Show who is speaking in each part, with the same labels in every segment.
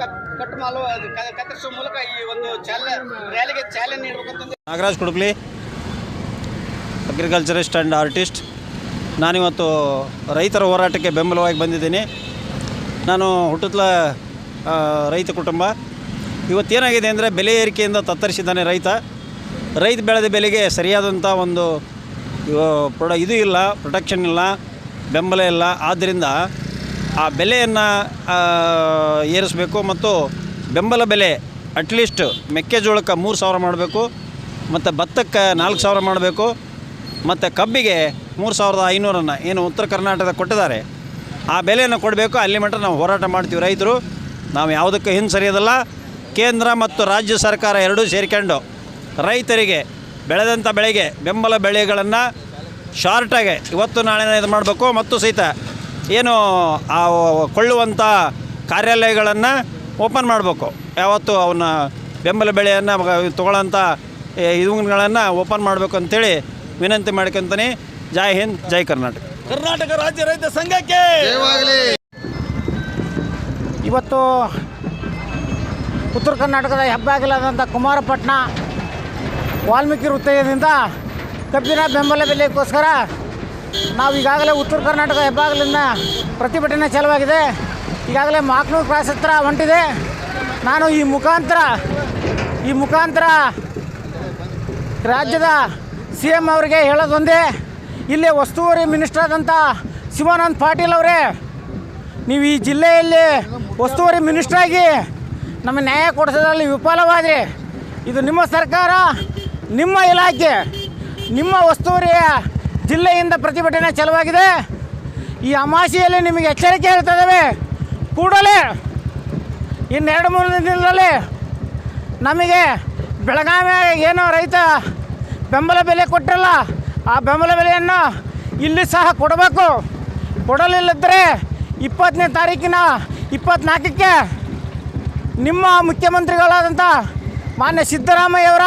Speaker 1: Cut ಕತ್ತರಿಸುವ ಮೂಲಕ ಈ ಒಂದು ರ್ಯಾಲಿಗೆ ನೀಡಬೇಕಂತ
Speaker 2: Nagaraj Kudukli agriculturist and artist ನಾನಿವತ್ತು ರೈತರ ಹೋರಾಟಕ್ಕೆ ಬೆಂಬಲವಾಗಿ ಬಂದಿದ್ದೀನಿ. ನಾನು ಹುಟ್ಟುತ್ತಲ ರೈತ ಕುಟುಂಬ. ಇವತ್ತೇನಾಗಿದೆ ಅಂದರೆ ಬೆಲೆ ಏರಿಕೆಯಿಂದ ತತ್ತರಿಸಿದ್ದಾನೆ ರೈತ. ರೈತ ಬೆಳೆದ ಬೆಲೆಗೆ ಸರಿಯಾದಂಥ ಒಂದು ಪ್ರೊಡ, ಇದು ಇಲ್ಲ ಪ್ರೊಟೆಕ್ಷನ್ ಇಲ್ಲ, ಬೆಂಬಲ ಇಲ್ಲ. ಆದ್ದರಿಂದ ಆ ಬೆಲೆಯನ್ನು ಏರಿಸಬೇಕು ಮತ್ತು ಬೆಂಬಲ ಬೆಲೆ ಅಟ್ಲೀಸ್ಟ್ ಮೆಕ್ಕೆಜೋಳಕ್ಕೆ ಮೂರು ಸಾವಿರ ಮಾಡಬೇಕು, ಮತ್ತು ಭತ್ತಕ್ಕೆ ನಾಲ್ಕು ಸಾವಿರ ಮಾಡಬೇಕು, ಮತ್ತು ಕಬ್ಬಿಗೆ ಮೂರು ಸಾವಿರದ ಐನೂರನ್ನು ಏನು ಉತ್ತರ ಕರ್ನಾಟಕದ ಕೊಟ್ಟಿದ್ದಾರೆ. ಆ ಬೆಲೆಯನ್ನು ಕೊಡಬೇಕು. ಅಲ್ಲಿ ಮಟ್ಟ ನಾವು ಹೋರಾಟ ಮಾಡ್ತೀವಿ ರೈತರು. ನಾವು ಯಾವುದಕ್ಕೆ ಹಿಂದೆ ಸರಿಯೋದಲ್ಲ. ಕೇಂದ್ರ ಮತ್ತು ರಾಜ್ಯ ಸರ್ಕಾರ ಎರಡೂ ಸೇರಿಕೊಂಡು ರೈತರಿಗೆ ಬೆಳೆದಂಥ ಬೆಳೆಗೆ ಬೆಂಬಲ ಬೆಳೆಗಳನ್ನು ಶಾರ್ಟಾಗೆ ಇವತ್ತು ನಾಳೆನ ಇದು ಮಾಡಬೇಕು. ಮತ್ತು ಸಹಿತ ಏನು ಆ ಕೊಳ್ಳುವಂಥ ಕಾರ್ಯಾಲಯಗಳನ್ನು ಓಪನ್ ಮಾಡಬೇಕು. ಯಾವತ್ತು ಅವನ್ನ ಬೆಂಬಲ ಬೆಳೆಯನ್ನು ತೊಗೊಳ್ಳೋಂಥ ಇವುಗಳನ್ನು ಓಪನ್ ಮಾಡಬೇಕು ಅಂತೇಳಿ ವಿನಂತಿ ಮಾಡ್ಕೊಂತಾನೆ. ಜೈ ಹಿಂದ್ ಜೈ ಕರ್ನಾಟಕ.
Speaker 1: ಕರ್ನಾಟಕ ರಾಜ್ಯ ರೈತ ಸಂಘಕ್ಕೆ!
Speaker 3: ಇವತ್ತು ಉತ್ತರ ಕರ್ನಾಟಕದ ಹೆಬ್ಬಾಗಿಲಾದಂಥ ಕುಮಾರಪಟ್ಟಣ ವಾಲ್ಮೀಕಿ ವೃತ್ತಯದಿಂದ ಕಬ್ಬಿನ ಬೆಂಬಲ ಬೆಲೆಗೋಸ್ಕರ ನಾವು ಈಗಾಗಲೇ ಉತ್ತರ ಕರ್ನಾಟಕ ಹೆಬ್ಬಾಗಲಿಂದ ಪ್ರತಿಭಟನೆ ಚಾಲುವಾಗಿದೆ. ಈಗಾಗಲೇ ಮಾಕ್ನೂರು ಕ್ರಾಸ್ ಹತ್ರ ಹೊಂಟಿದೆ. ನಾನು ಈ ಮುಖಾಂತರ ಈ ಮುಖಾಂತರ ರಾಜ್ಯದ ಸಿ ಎಂ ಅವರಿಗೆ ಹೇಳೋದೊಂದೇ, ಇಲ್ಲಿ ವಸ್ತುವರಿ ಮಿನಿಸ್ಟರ್ ಆದಂಥ ಶಿವಾನಂದ್ ಪಾಟೀಲ್ ಅವರೇ, ನೀವು ಈ ಜಿಲ್ಲೆಯಲ್ಲಿ ವಸ್ತುವರಿ ಮಿನಿಸ್ಟ್ರಾಗಿ ನಮ್ಮ ನ್ಯಾಯ ಕೊಡಿಸೋದ್ರಲ್ಲಿ ವಿಫಲವಾದರೆ, ಇದು ನಿಮ್ಮ ಸರ್ಕಾರ, ನಿಮ್ಮ ಇಲಾಖೆ, ನಿಮ್ಮ ಒಸ್ತುವರಿಯ ಜಿಲ್ಲೆಯಿಂದ ಪ್ರತಿಭಟನೆ ಚಾಲುವಾಗಿದೆ. ಈ ಅಮಾಸೆಯಲ್ಲಿ ನಿಮಗೆ ಎಚ್ಚರಿಕೆ ಹೇಳ್ತಿದ್ದೇವೆ ಕೂಡಲೇ ಇನ್ನೆರಡು ಮೂರು ದಿನದಲ್ಲಿ ನಮಗೆ ಬೆಳಗಾವಿ ಏನು ರೈತ ಬೆಂಬಲ ಬೆಲೆ ಕೊಟ್ಟಿರಲ್ಲ, ಆ ಬೆಂಬಲ ಬೆಲೆಯನ್ನು ಇಲ್ಲಿ ಸಹ ಕೊಡಬೇಕು. ಕೊಡಲಿಲ್ಲದ್ರೆ ಇಪ್ಪತ್ತನೇ ತಾರೀಕಿನ ಇಪ್ಪತ್ತ್ನಾಲ್ಕಕ್ಕೆ ನಿಮ್ಮ ಮುಖ್ಯಮಂತ್ರಿಗಳಾದಂಥ ಮಾನ್ಯ ಸಿದ್ದರಾಮಯ್ಯವರ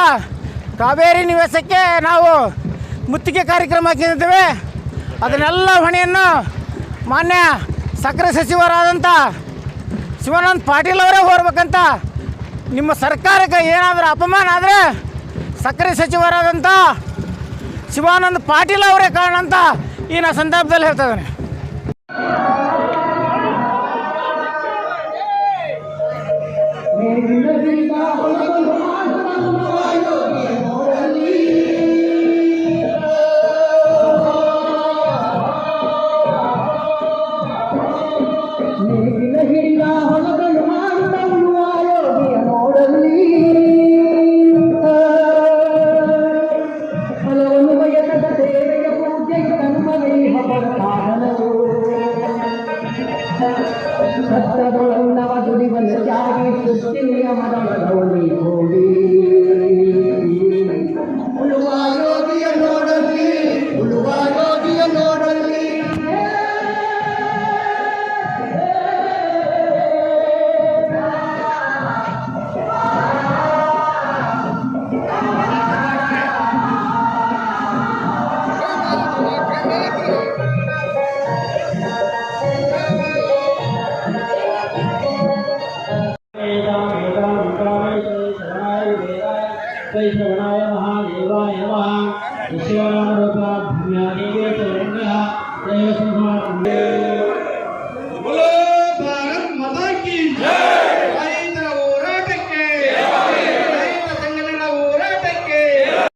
Speaker 3: ಕಾವೇರಿ ನಿವಾಸಕ್ಕೆ ನಾವು ಮುತ್ತಿಗೆ ಕಾರ್ಯಕ್ರಮ ಹಾಕಿದ್ದೇವೆ. ಅದನ್ನೆಲ್ಲ ಹೊಣೆಯನ್ನು ಮಾನ್ಯ ಸಕ್ಕರೆ ಸಚಿವರಾದಂಥ ಶಿವಾನಂದ್ ಪಾಟೀಲ್ ಅವರೇ ಹೋರ್ಬೇಕಂತ ನಿಮ್ಮ ಸರ್ಕಾರಕ್ಕೆ ಏನಾದರೂ ಅಪಮಾನ ಆದರೆ ಸಕ್ಕರೆ ಸಚಿವರಾದಂಥ ಶಿವಾನಂದ್ ಪಾಟೀಲ್ ಅವರೇ ಕಾರಣ ಅಂತ ಈ ನಾ ಸಂದರ್ಭದಲ್ಲಿ ಹೇಳ್ತಾ ಇದ್ದೇನೆ.
Speaker 4: भक्तवृंदवधुरी वनचारी सृष्टि नियमन धोनी होगी नमः